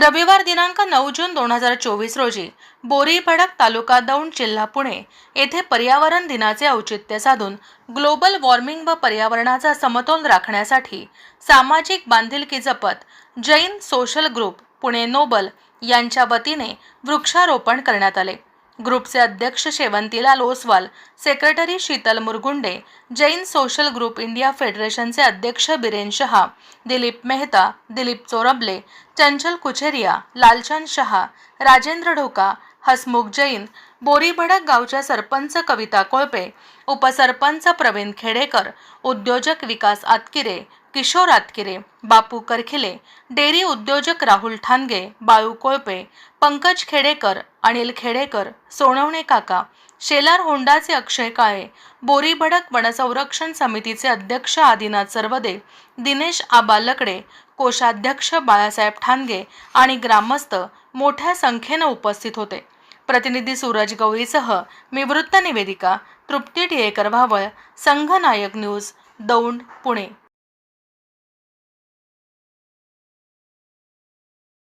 रविवार दिनांक नऊ जून दोन हजार चोवीस रोजी बोरी भडक तालुका दौंड जिल्हा पुणे येथे पर्यावरण दिनाचे औचित्य साधून ग्लोबल वॉर्मिंग व पर्यावरणाचा समतोल राखण्यासाठी सामाजिक बांधिलकी जपत Jain social group Pune Noble यांच्या वतीने वृक्षारोपण करण्यात आले. ग्रुपचे अध्यक्ष Shevantilal Oswal secretary Sheetal Murgunde Jain social group India फेडरेशनचे अध्यक्ष बिरेन शहा दिलीप मेहता दिलीप चोरबले चंचल कुचेरिया लालचंद शहा राजेंद्र ढोका हसमुख जैन बोरीभडक गावच्या सरपंच कविता कोळपे उपसरपंच प्रवीण खेडेकर उद्योजक विकास आतकिरे किशोर आतकिरे बापू करखिले डेअरी उद्योजक राहुल ठानगे बाळू कोळपे पंकज खेडेकर अनिल खेडेकर सोनवणे काका शेलार होंडाचे अक्षय काळे बोरीभडक वनसंरक्षण समितीचे अध्यक्ष आदिनाथ सर्वदे दिनेश आबा लकडे कोषाध्यक्ष बाळासाहेब ठानगे आणि ग्रामस्थ मोठ्या संख्येनं उपस्थित होते. प्रतिनिधी सूरज गवळीसह मी वृत्त निवेदिका तृप्ती टिळेकर भावळ संघनायक न्यूज दौंड पुणे.